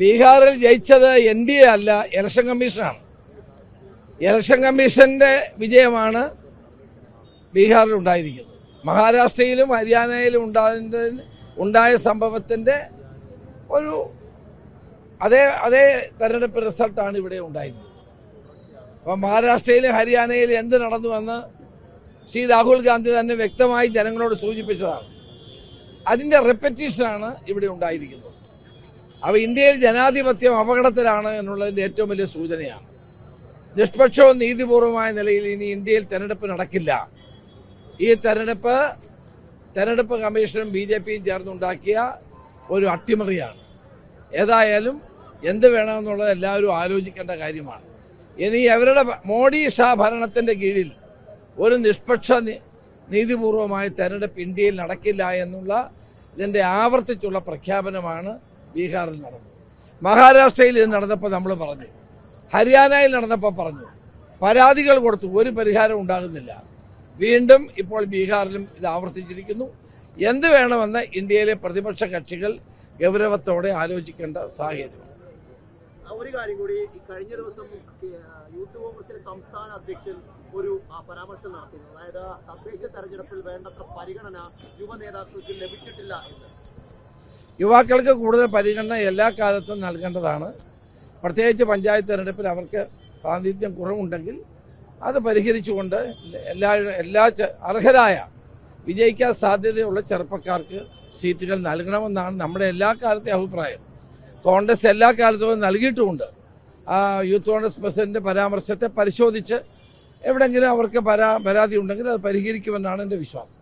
ബീഹാറിൽ ജയിച്ചത് N D A അല്ല ഇലക്ഷൻ കമ്മീഷനാണ്. ഇലക്ഷൻ കമ്മീഷന്റെ വിജയമാണ് ബീഹാറിൽ ഉണ്ടായിരിക്കുന്നത്. മഹാരാഷ്ട്രയിലും ഹരിയാനയിലും ഉണ്ടായതിന് ഉണ്ടായ സംഭവത്തിന്റെ ഒരു അതേ അതേ തെരഞ്ഞെടുപ്പ് റിസൾട്ടാണ് ഇവിടെ ഉണ്ടായിരുന്നത്. അപ്പം മഹാരാഷ്ട്രയിലും ഹരിയാനയിലും എന്ത് നടന്നുവെന്ന് ശ്രീ രാഹുൽ ഗാന്ധി തന്നെ വ്യക്തമായി ജനങ്ങളോട് സൂചിപ്പിച്ചതാണ്. അതിന്റെ റെപ്പറ്റീഷനാണ് ഇവിടെ ഉണ്ടായിരിക്കുന്നത്. അവ ഇന്ത്യയിൽ ജനാധിപത്യം അപകടത്തിലാണ് എന്നുള്ളതിന്റെ ഏറ്റവും വലിയ സൂചനയാണ്. നിഷ്പക്ഷവും നീതിപൂർവമായ നിലയിൽ ഇനി ഇന്ത്യയിൽ തെരഞ്ഞെടുപ്പ് നടക്കില്ല. ഈ തെരഞ്ഞെടുപ്പ് തെരഞ്ഞെടുപ്പ് കമ്മീഷനും ബി ജെ പിയും ചേർന്നുണ്ടാക്കിയ ഒരു അട്ടിമറിയാണ്. ഏതായാലും എന്ത് വേണമെന്നുള്ളത് എല്ലാവരും ആലോചിക്കേണ്ട കാര്യമാണ്. ഇനി അവരുടെ മോഡി ഷാ ഭരണത്തിന്റെ കീഴിൽ ഒരു നിഷ്പക്ഷ നീതിപൂർവമായ തെരഞ്ഞെടുപ്പ് ഇന്ത്യയിൽ നടക്കില്ല എന്നുള്ള ഇതിന്റെ ആവർത്തിച്ചുള്ള പ്രഖ്യാപനമാണ് ബീഹാറിൽ നടന്നു. മഹാരാഷ്ട്രയിൽ ഇത് നടന്നപ്പോൾ നമ്മൾ പറഞ്ഞു. ഹരിയാനയിൽ നടന്നപ്പോൾ പറഞ്ഞു. പരാതികൾ കൊടുത്തു. ഒരു പരിഹാരം ഉണ്ടാകുന്നില്ല. വീണ്ടും ഇപ്പോൾ ബീഹാറിലും ഇത് ആവർത്തിച്ചിരിക്കുന്നു. എന്ത് വേണമെന്ന് ഇന്ത്യയിലെ പ്രതിപക്ഷ കക്ഷികൾ ഗൗരവത്തോടെ ആലോചിക്കേണ്ട സാഹചര്യം. ഒരു കാര്യം കൂടി. കഴിഞ്ഞ ദിവസം യൂത്ത് കോൺഗ്രസിലെ സംസ്ഥാന അധ്യക്ഷൻ ഒരു പരാമർശം നടത്തുന്നു അതായത് തദ്ദേശ തെരഞ്ഞെടുപ്പിൽ വേണ്ടത്ര പരിഗണന യുവ നേതാക്കൾക്ക് ലഭിച്ചിട്ടില്ല എന്ന്. യുവാക്കൾക്ക് കൂടുതൽ പരിഗണന എല്ലാ കാലത്തും നൽകേണ്ടതാണ്. പ്രത്യേകിച്ച് പഞ്ചായത്ത് തെരഞ്ഞെടുപ്പിൽ അവർക്ക് പ്രാതിനിധ്യം കുറവുണ്ടെങ്കിൽ അത് പരിഹരിച്ചുകൊണ്ട് എല്ലാ എല്ലാ അർഹരായ വിജയിക്കാൻ സാധ്യതയുള്ള ചെറുപ്പക്കാർക്ക് സീറ്റുകൾ നൽകണമെന്നാണ് നമ്മുടെ എല്ലാ കാലത്തെ അഭിപ്രായം. കോൺഗ്രസ് എല്ലാ കാലത്തും നൽകിയിട്ടുമുണ്ട്. ആ യൂത്ത് കോൺഗ്രസ് പ്രസിഡന്റിന്റെ പരാമർശത്തെ പരിശോധിച്ച് എവിടെങ്കിലും അവർക്ക് പരാ പരാതി ഉണ്ടെങ്കിൽ അത് പരിഹരിക്കുമെന്നാണ് എന്റെ വിശ്വാസം.